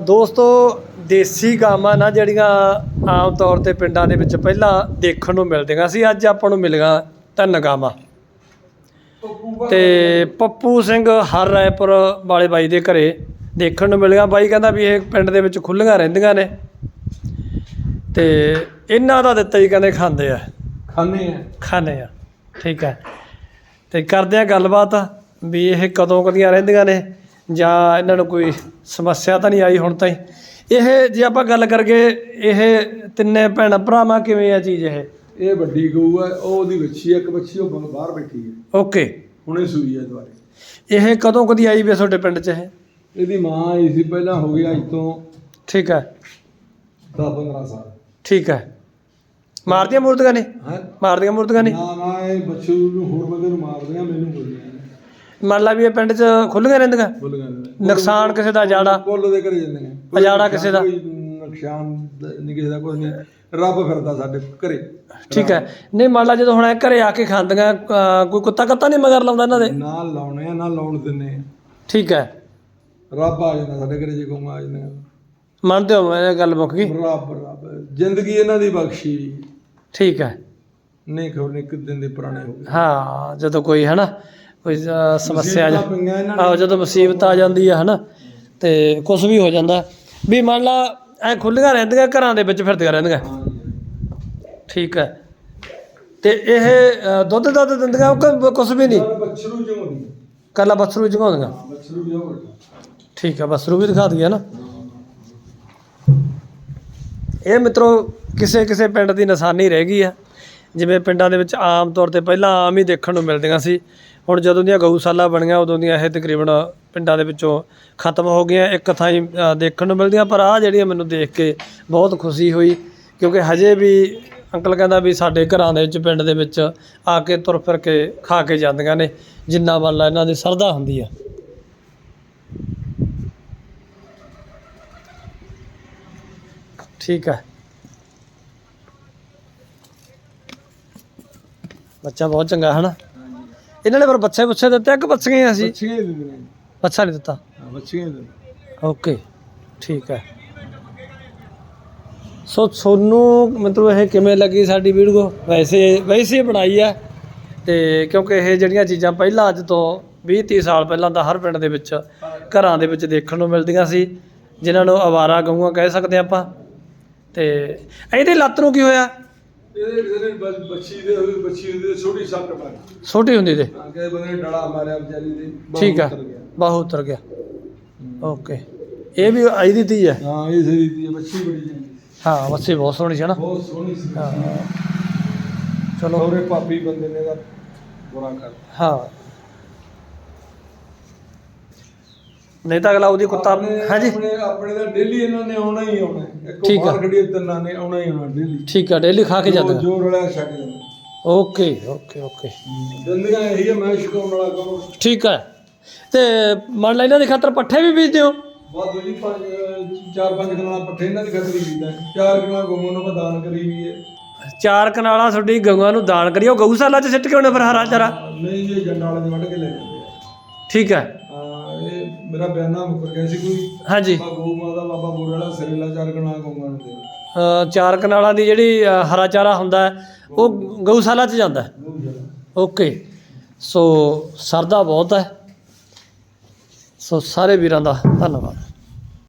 ਦੋਸਤੋ ਦੇਸੀ ਗਾਵਾਂ ਨਾ ਜਿਹੜੀਆਂ ਆਮ ਤੌਰ ਤੇ ਪਿੰਡਾਂ ਦੇ ਵਿੱਚ ਪਹਿਲਾਂ ਦੇਖਣ ਨੂੰ ਮਿਲਦੀਆਂ ਸੀ ਅੱਜ ਆਪਾਂ ਨੂੰ ਮਿਲੀਆਂ ਤਿੰਨ ਗਾਵਾਂ। ਤੇ ਪੱਪੂ ਸਿੰਘ ਹਰ ਰਾਏਪੁਰ ਵਾਲੇ ਬਾਈ ਦੇ ਘਰੇ ਦੇਖਣ ਨੂੰ ਮਿਲੀਆਂ। ਬਾਈ ਕਹਿੰਦਾ ਵੀ ਇਹ ਪਿੰਡ ਦੇ ਵਿੱਚ ਖੁੱਲੀਆਂ ਰਹਿੰਦੀਆਂ ਨੇ। ਤੇ ਇਹਨਾਂ ਦਾ ਦਿੱਤਾ ਹੀ ਕਹਿੰਦੇ ਖਾਂਦੇ ਆ। ਖਾਣੇ ਆ। ਖਾਂਦੇ ਆ ਠੀਕ ਹੈ ਤੇ ਕਰਦੇ ਆ ਗੱਲਬਾਤ ਵੀ ਇਹ ਕਦੋਂ ਕਦੀਆਂ ਰਹਿੰਦੀਆਂ ਨੇ। ਜਾਂ ਇਹਨਾਂ ਨੂੰ ਕੋਈ ਸਮੱਸਿਆ ਤਾਂ ਨਹੀਂ ਆਈ ਹੁਣ ਤਾਈਂ? ਇਹ ਜੇ ਆਪਾਂ ਗੱਲ ਕਰਗੇ ਇਹ ਤਿੰਨੇ ਭੈਣ ਭਰਾਵਾਂ ਕਿਵੇਂ ਆ ਚੀਜ਼ ਇਹ? ਇਹ ਵੱਡੀ ਗਊ ਹੈ ਉਹ ਉਹਦੀ ਹੈ ਇੱਕ ਬੱਚੀ ਉਹ ਬ- ਬਾਹਰ ਬੈਠੀ ਹੈ ਓਕੇ। ਹੁਣੇ ਸੂਈ ਹੈ ਦੁਆਰੇ ਇਹ ਕਦੋਂ ਕਦੀ ਆਈ ਵੀ ਆ ਤੁਹਾਡੇ ਪਿੰਡ 'ਚ ਇਹ? ਇਹਦੀ ਮਾਂ ਆਈ ਸੀ ਪਹਿਲਾਂ ਹੋ ਗਿਆ ਅੱਜ ਤੋਂ ਠੀਕ ਹੈ 10 15 ਸਾਲ। ਠੀਕ ਹੈ ਮਾਰਦੀਆਂ ਮੂਰਤੀਆਂ ਨੇ? ਹੈ? ਮਾਰਦੀਆਂ ਮੂਰਤੀਆਂ ਨੇ? ਨਾ ਨਾ ਇਹ ਬੱਚੂ ਨੂੰ ਹੋਰ ਬੰਦੇ ਨੂੰ ਮਾਰਦੀਆਂ ਮੈਨੂੰ ਬੋਲਦੀਆਂ ਮੰਨ ਲਾ ਵੀ ਇਹ ਪਿੰਡ 'ਚ ਖੁੱਲੀਆਂ ਰਹਿੰਦੀਆਂ। ਬੋਲੀਆਂ ਨੁਕਸਾਨ ਕਿਸੇ ਦਾ ਜਾੜਾ ਪੁੱਲ ਦੇ ਘਰੇ ਜਾਂਦੇ ਨੇ। ਕੋਈ ਅਜਾੜਾ ਕਿਸੇ ਦਾ? ਕੋਈ ਨੁਕਸਾਨ ਦ- ਨਹੀਂ ਕਿਸੇ ਦਾ ਕੁਝ ਨਹੀਂ। ਰੱਬ ਫਿਰਦਾ ਸਾਡੇ ਘਰੇ। ਠੀਕ ਹੈ। ਨਹੀਂ ਮੰਨ ਲਾ ਜਦੋਂ ਹੁਣ ਇਹ ਘਰੇ ਆ ਕੇ ਖਾਂਦੀਆਂ ਅਹ ਕੋਈ ਕੁੱਤਾ ਕੱਤਾ ਨਹੀਂ ਮਗਰ ਲਾਉਂਦਾ ਇਹਨਾਂ ਦੇ? ਨਾ ਲਾਉਣੇ ਆ ਨਾ ਲਾਉਣ ਦਿੰਨੇ ਆ ਠੀਕ ਹੈ। ਰੱਬ ਆ ਜਾਂਦਾ ਸਾਡੇ ਘਰੇ ਜੇ ਕੋਈ ਆ ਜਾਂਦੇ। ਮੰਨਦੇ ਹੋ ਮੈਂ ਇਹ ਗੱਲ ਮੁੱਕ ਗਈ? ਰੱਬ ਰੱਬ। ਜ਼ਿੰਦਗੀ ਇਹਨਾਂ ਦੀ ਬਖਸ਼ੀ। ਠੀਕ ਹੈ। ਨਹੀਂ ਖਬਰ ਨਹੀਂ ਦੇ ਪੁਰਾਣੇ ਹੋ ਗਏ। ਹਾਂ ਜਦੋਂ ਕੋਈ ਹਨਾ ਕੋਈ ਅਹ, ਸਮੱਸਿਆ ਆ ਜਾ ਪਈਆਂ ਇਹਨਾਂ ਆਹੋ ਜਦੋਂ ਮੁਸੀਬਤ ਆ ਜਾਂਦੀ ਆ ਹਨਾ? ਤੇ ਕੁਝ ਵੀ ਹੋ ਜਾਂਦਾ। ਵੀ ਮੰਨ ਲਾ ਐ ਖੁੱਲੀਆਂ ਰਹਿੰਦੀਆਂ ਘਰਾਂ ਦੇ ਵਿੱਚ ਫਿਰਦੀਆਂ ਰਹਿੰਦੀਆਂ। ਠੀਕ ਹੈ। ਤੇ ਇਹ ਦੁੱਧ ਦੁੱਧ ਦਿੰਦੀਆਂ ਕੁਝ ਵੀ ਨਹੀਂ? ਬੱਛਰੂ ਨਹੀਂ ਕੱਲਾ ਬਸਰੂ ਜਗਾਉਂਦੀਆਂ ਬੱਛਰੂ ਠੀਕ ਹੈ ਬਸਰੂ ਵੀ ਦਿਖਾ ਦਈਏ ਨਾ ਇਹ ਮਿੱਤਰੋ ਕਿਸੇ ਕਿਸੇ ਪਿੰਡ ਦੀ ਨਿਸ਼ਾਨੀ ਰਹਿ ਗਈ ਆ। ਜਿਵੇਂ ਪਿੰਡਾਂ ਦੇ ਵਿੱਚ ਆਮ ਤੌਰ ਤੇ ਪਹਿਲਾਂ ਆਮ ਹੀ ਦੇਖਣ ਨੂੰ ਮਿਲਦੀਆਂ ਸੀ, ਹੁਣ ਜਦੋਂ ਦੀਆਂ ਗਊਸ਼ਾਲਾ ਬਣੀਆਂ, ਉਦੋਂ ਦੀਆਂ ਇਹ ਤਕਰੀਬਨ ਪਿੰਡਾਂ ਦੇ ਵਿੱਚੋਂ ਖਤਮ ਹੋ ਗਈਆਂ, ਇੱਕ ਥਾਂ ਹੀ ਦੇਖਣ ਨੂੰ ਮਿਲਦੀਆਂ, ਪਰ ਆਹ ਜਿਹੜੀਆਂ ਮੈਨੂੰ ਦੇਖ ਕੇ ਬਹੁਤ ਖੁਸ਼ੀ ਹੋਈ, ਕਿਉਂਕਿ ਹਜੇ ਵੀ ਅੰਕਲ ਕਹਿੰਦਾ ਵੀ ਸਾਡੇ ਘਰਾਂ ਦੇ ਵਿੱਚ, ਪਿੰਡ ਦੇ ਵਿੱਚ ਆ ਕੇ ਤੁਰ ਫਿਰ ਕੇ ਖਾ ਕੇ ਜਾਂਦੀਆਂ ਨੇ, ਜਿੰਨਾ ਵੱਲ ਇਹਨਾਂ ਦੀ ਸਰਦਾ ਹੁੰਦੀ ਆ। ਠੀਕ ਹੈ ਬੱਚਾ ਬਹੁਤ ਚੰਗਾ ਹੈ ਨਾ ਇਹਨਾਂ ਨੇ ਪਰ ਬੱਚੇ ਪੁੱਛੇ ਦਿੱਤੇ ਆ ਕਿ ਬੱਚੀਆਂ ਹੀ ਨੇ ਬੱਚਾ ਨਹੀਂ ਦਿੱਤਾ? ਹਾਂ, ਬੱਚੀਆਂ ਹੀ ਓਕੇ ਠੀਕ ਹੈ। ਸੋ ਤੁਹਾਨੂੰ ਮਤਲਬ ਇਹ ਕਿਵੇਂ ਲੱਗੀ ਸਾਡੀ ਵੀਡੀਓ? ਵੈਸੇ ਵੈਸੇ ਹੀ ਬਣਾਈ ਆ ਤੇ ਕਿਉਂਕਿ ਇਹ ਜਿਹੜੀਆਂ ਚੀਜ਼ਾਂ ਪਹਿਲਾਂ ਅੱਜ ਤੋਂ 20 30 ਸਾਲ ਪਹਿਲਾਂ ਤਾਂ ਹਰ ਪਿੰਡ ਦੇ ਵਿੱਚ ਘਰਾਂ ਦੇ ਵਿੱਚ ਦੇਖਣ ਨੂੰ ਮਿਲਦੀਆਂ ਸੀ ਜਿਨ੍ਹਾਂ ਨੂੰ ਅਵਾਰਾ ਗਊਆਂ ਕਹਿ ਸਕਦੇ ਆਪਾਂ। ਤੇ ਇਹਦੇ ਲੱਤ ਨੂੰ ਕੀ ਹੋਇਆ? ਇਹਦੇ ਕਿਸੇ ਨੇ ਬ- ਬੱਚੀ ਦੇ ਹੋਈ ਬੱਚੀ ਹੁੰਦੀ ਤੇ ਛੋਟੀ ਸੱਟ ਮਾਰੀ। ਛੋਟੀ ਹੁੰਦੀ ਤੇ। ਹਾਂ ਕਿਸੇ ਬੰਦੇ ਨੇ ਡੜਾ ਮਾਰਿਆ ਵਿਚਾਰੀ ਦੇ ਬਾਹੂ ਠੀਕ ਹੈ ਉਤਰ ਗਿਆ। ਬਾਹੂ ਉਤਰ ਗਿਆ। ਓਕੇ। ਇਹ ਵੀ ਆਈ ਦੀ ਧੀ ਹੈ ਹਾਂ ਇਹ ਸਹੀ ਦੀ ਹੈ, ਬੱਚੀ ਬੜੀ ਚੰਗੀ ਹਾਂ ਬੱਚੇ ਬਹੁਤ ਸੋਹਣੀ ਸੀ ਨਾ। ਬਹੁਤ ਸੋਹਣੀ ਸੀ। ਹਾਂ। ਚਲੋ। ਉਹਰੇ ਭਾਬੀ ਬੰਦੇ ਨੇ ਦਾ ਬੁਰਾ ਕਰ ਹਾਂ। ਨਹੀਂ ਤਾਂ ਅਗਲਾ ਉਹਦੀ ਕੁੱਤਾ ਹਾਂਜੀ। ਆਪਣੇ ਆਪਣੇ ਦਾ ਡੇਲੀ ਇਹਨਾਂ ਨੇ ਆਉਣਾ ਹੀ ਆਉਣਾ ਹੈ। ਇੱਕ ਠੀਕ ਬਾਹਰ ਹੈ। ਖੜੀ ਤਿੰਨਾਂ ਨੇ ਆਉਣਾ ਹੀ ਆਉਣਾ ਡੇਲੀ ਠੀਕ ਹੈ ਡੇਲੀ ਖਾ ਕੇ ਜਾਂਦੇ ਜੋ ਰਲਿਆ ਛੱਡ ਜਾਂਦਾ ਓਕੇ ਓਕੇ ਓਕੇ। ਜ਼ਿੰਦਗੀ ਇਹੀ ਹੈ ਮੈਂ ਸ਼ਿਕਾਉਣ ਵਾਲਾ ਕੰਮ। ਠੀਕ ਹੈ ਤੇ ਮੰਨ ਲਾ ਇਹਨਾਂ ਦੇ ਖਾਤਰ ਪੱਠੇ ਵੀ ਬੀਜਦੇ ਹੋ? ਬਾਦੂ ਜੀ ਪੰਜ ਚਾਰ ਪੰਜ ਕਨਾਲਾਂ ਪੱਠੇ ਇਹਨਾਂ ਦੀ ਖਤਰੀ ਕੀਤਾ ਚਾਰ ਕਨਾਲਾਂ ਗਊਆਂ ਨੂੰ ਮੈਂ ਦਾਨ ਕਰੀ ਵੀ ਹੈ। ਚਾਰ ਕਨਾਲਾਂ ਤੁਹਾਡੀ ਗਊਆਂ ਨੂੰ ਦਾਨ ਕਰਿਓ ਗਊਸ਼ਾਲਾ 'ਚ ਸਿੱਟ ਕੇ ਉਹਨੇ ਫਿਰ ਹਰਾ ਚਾਰਾ? ਨਹੀਂ ਇਹ ਜੰਡਾਂ ਵਾਲੇ ਦੇ ਵੱਢ ਕੇ ਲੈ ਜਾਂਦੇ ਆ। ਠੀਕ ਹਾਂ। ਇਹ ਮੇਰਾ ਬਿਆਨਾ ਮੁੱਕਰ ਗਿਆ ਸੀ ਕੋਈ। ਹਾਂਜੀ। ਬਾਬਾ ਗਊ ਮਾਤਾ ਬਾਬਾ ਬੋਰ ਵਾਲਾ ਸਰੇਲਾ ਚਾਰ ਕਨਾਲਾਂ ਗਊਆਂ ਨੂੰ ਦੇ ਅ, ਚਾਰ ਕਨਾਲਾਂ ਦੀ ਜਿਹੜੀ ਅ, ਹਰਾ ਚਾਰਾ ਹੁੰਦਾ ਹੈ, ਉਹ ਗਊਸ਼ਾਲਾ 'ਚ ਜਾਂਦਾ ਹੈ। ਗਊ ਜਲਾ ਓਕੇ। ਸੋ ਸਰਦਾ ਬਹੁਤ ਹੈ। ਸੋ ਸਾਰੇ ਵੀਰਾਂ ਦਾ ਧੰਨਵਾਦ।